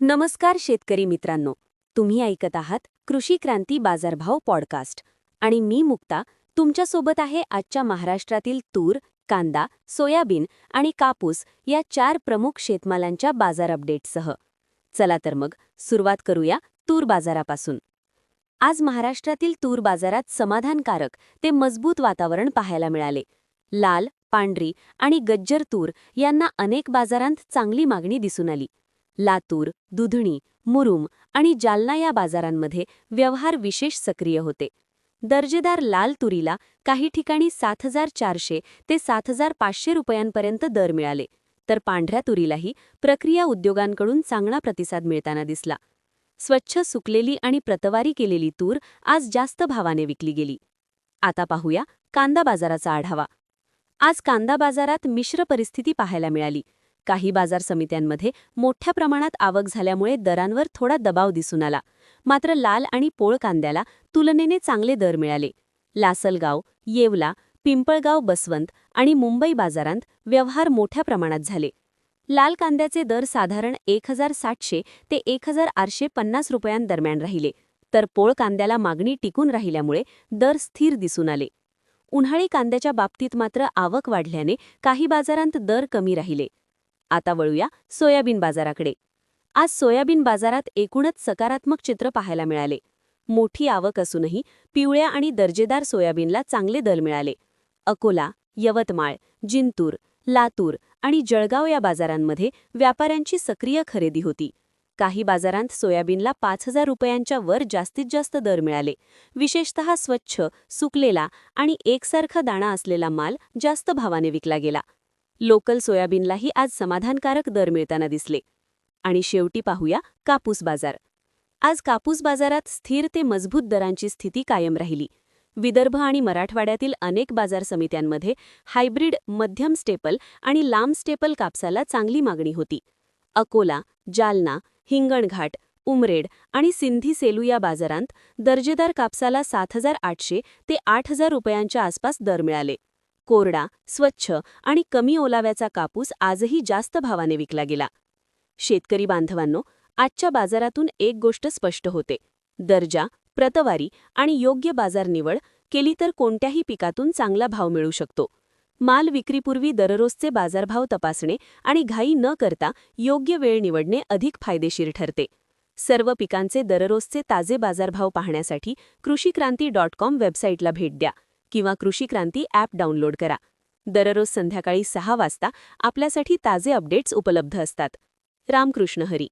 नमस्कार शेतकरी मित्रांनो. तुम्ही ऐकत आहात कृषी क्रांती बाजारभाव पॉडकास्ट. आणि मी मुक्ता तुमच्यासोबत आहे आजच्या महाराष्ट्रातील तूर कांदा सोयाबीन आणि कापूस या चार प्रमुख शेतमालांच्या बाजार अपडेटसह चला तर मग सुरुवात करूया तूर बाजारापासून. आज महाराष्ट्रातील तूर बाजारात समाधानकारक ते मजबूत वातावरण पाहायला मिळाले. लाल पांढरी आणि गज्जर तूर यांना अनेक बाजारांत चांगली मागणी दिसून आली. लातूर दुधणी मुरुम आणि जालना या बाजारांमध्ये व्यवहार विशेष सक्रिय होते. दर्जेदार लाल तुरीला काही ठिकाणी सात हजार चारशे ते सात हजार पाचशे रुपयांपर्यंत दर मिळाले तर पांढऱ्या तुरीलाही प्रक्रिया उद्योगांकडून चांगला प्रतिसाद मिळताना दिसला. स्वच्छ सुकलेली आणि प्रतवारी केलेली तूर आज जास्त भावाने विकली गेली. आता पाहूया कांदा बाजाराचा आढावा. आज कांदा बाजारात मिश्र परिस्थिती पाहायला मिळाली. काही बाजार समित्यांमध्ये मोठ्या प्रमाणात आवक झाल्यामुळे दरांवर थोडा दबाव दिसून आला. मात्र लाल आणि पोळ कांद्याला तुलनेने चांगले दर मिळाले. लासलगाव येवला पिंपळगाव बसवंत आणि मुंबई बाजारांत व्यवहार मोठ्या प्रमाणात झाले. लाल कांद्याचे दर साधारण एक हजार सातशे ते एक हजार आठशे पन्नास रुपयांदरम्यान राहिले. तर पोळ कांद्याला मागणी टिकून राहिल्यामुळे दर स्थिर दिसून आले. उन्हाळी कांद्याच्या बाबतीत मात्र आवक वाढल्याने काही बाजारांत दर कमी राहिले. आता वळूया सोयाबीन बाजाराकडे. आज सोयाबीन बाजारात एकूणच सकारात्मक चित्र पाहायला मिळाले. मोठी आवक असूनही पिवळ्या आणि दर्जेदार सोयाबीनला चांगले दर मिळाले. अकोला यवतमाळ जिंतूर लातूर आणि जळगाव या बाजारांमध्ये व्यापाऱ्यांची सक्रिय खरेदी होती. काही बाजारांत सोयाबीनला पाच हजार रुपयांच्या वर जास्तीत जास्त दर मिळाले. विशेषतः स्वच्छ सुकलेला आणि एकसारखा दाणा असलेला माल जास्त भावाने विकला गेला. लोकल सोयाबीनलाही आज समाधानकारक दर मिळताना दिसले. आणि शेवटी पाहूया कापूस बाजार. आज कापूस बाजारात स्थिर ते मजबूत दरांची स्थिती कायम राहिली. विदर्भ आणि मराठवाड्यातील अनेक बाजार समित्यांमध्ये हायब्रिड मध्यम स्टेपल आणि लांब स्टेपल कापसाला चांगली मागणी होती. अकोला जालना हिंगणघाट उमरेड आणि सिंधी सेलू या बाजारांत दर्जेदार कापसाला सात हजार आठशे ते आठ हजार रुपयांच्या आसपास दर मिळाले. कोरडा स्वच्छ आणि कमी ओलाव्याचा कापूस आजही जास्त भावाने विकला गेला. शेतकरी बांधवांनो आजच्या बाजारातून एक गोष्ट स्पष्ट होते. दर्जा प्रतवारी आणि योग्य बाजार निवड केली तर कोणत्याही पिकातून चांगला भाव मिळू शकतो. माल विक्रीपूर्वी दररोजचे बाजारभाव तपासणे आणि घाई न करता योग्य वेळ निवडणे अधिक फायदेशीर ठरते. सर्व पिकांचे दररोजचे ताजे बाजारभाव पाहण्यासाठी कृषी क्रांती डॉट कॉम वेबसाईटला भेट द्या. किंवा कृषी क्रांती ॲप डाउनलोड करा. दररोज संध्याकाळी सहा वाजता आपल्यासाठी ताजे अपडेट्स उपलब्ध असतात. रामकृष्ण हरी.